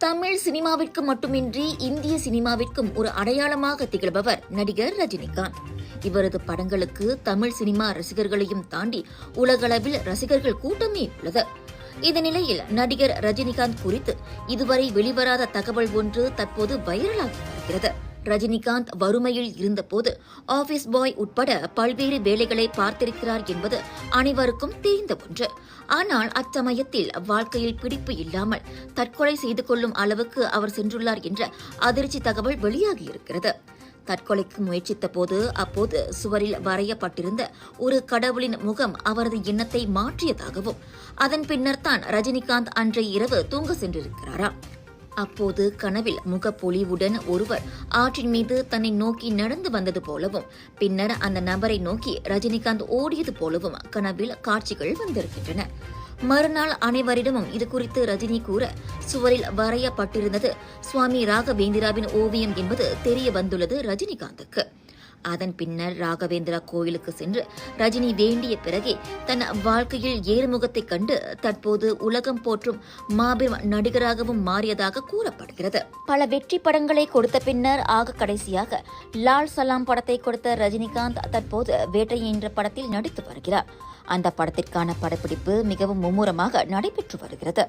தமிழ் சினிமாவிற்கு மட்டுமின்றி இந்திய சினிமாவிற்கும் ஒரு அடையாளமாக திகழ்பவர் நடிகர் ரஜினிகாந்த். இவரது படங்களுக்கு தமிழ் சினிமா ரசிகர்களையும் தாண்டி உலகளவில் ரசிகர்கள் கூட்டமே உள்ளது. இந்த நிலையில் நடிகர் ரஜினிகாந்த் குறித்து இதுவரை வெளிவராத தகவல் ஒன்று தற்போது வைரலாகி வருகிறது ரஜினிகாந்த் வறுமையில் இருந்தபோது ஆபீஸ் பாய் உட்பட பல்வேறு வேலைகளை பார்த்திருக்கிறார் என்பது அனைவருக்கும் தெரிந்த ஒன்று. ஆனால் அச்சமயத்தில் வாழ்க்கையில் பிடிப்பு இல்லாமல் தற்கொலை செய்து கொள்ளும் அளவுக்கு அவர் சென்றுள்ளார் என்ற அதிர்ச்சி தகவல் வெளியாகியிருக்கிறது. தற்கொலைக்கு முயற்சித்த போது அப்போது சுவரில் வரையப்பட்டிருந்த ஒரு கடவுளின் முகம் அவரது எண்ணத்தை மாற்றியதாகவும் அதன் பின்னர் தான் ரஜினிகாந்த் அன்றைய இரவு தூங்க சென்றிருக்கிறாராம் அப்போது கனவில் முகப்பொலிவுடன் ஒருவர் ஆற்றின் மீது தன்னை நோக்கி நடந்து வந்தது போலவும் பின்னர் அந்த நபரை நோக்கி ரஜினிகாந்த் ஓடியது போலவும் கனவில் காட்சிகள் வந்திருக்கின்றன. மறுநாள் அனைவரிடமும் இது குறித்து ரஜினி கூற சுவரில் வரையப்பட்டிருந்தது. சுவாமி ராகவேந்திராவின் ஓவியம் என்பது தெரிய வந்துள்ளது ரஜினிகாந்துக்கு. அதன் பின்னர் ராகவேந்திரா கோயிலுக்கு சென்று ரஜினி வேண்டிய பிறகே தன் வாழ்க்கையில் ஏறுமுகத்தைக் கண்டு தற்போது உலகம் போற்றும் மாபெரும் நடிகராகவும் மாறியதாக கூறப்படுகிறது. பல வெற்றி படங்களை கொடுத்த பின்னர் ஆக கடைசியாக லால் சலாம் படத்தை கொடுத்த ரஜினிகாந்த் தற்போது வேட்டை என்ற படத்தில் நடித்து வருகிறார். அந்த படத்திற்கான படப்பிடிப்பு மிகவும் மும்முரமாக நடைபெற்று வருகிறது.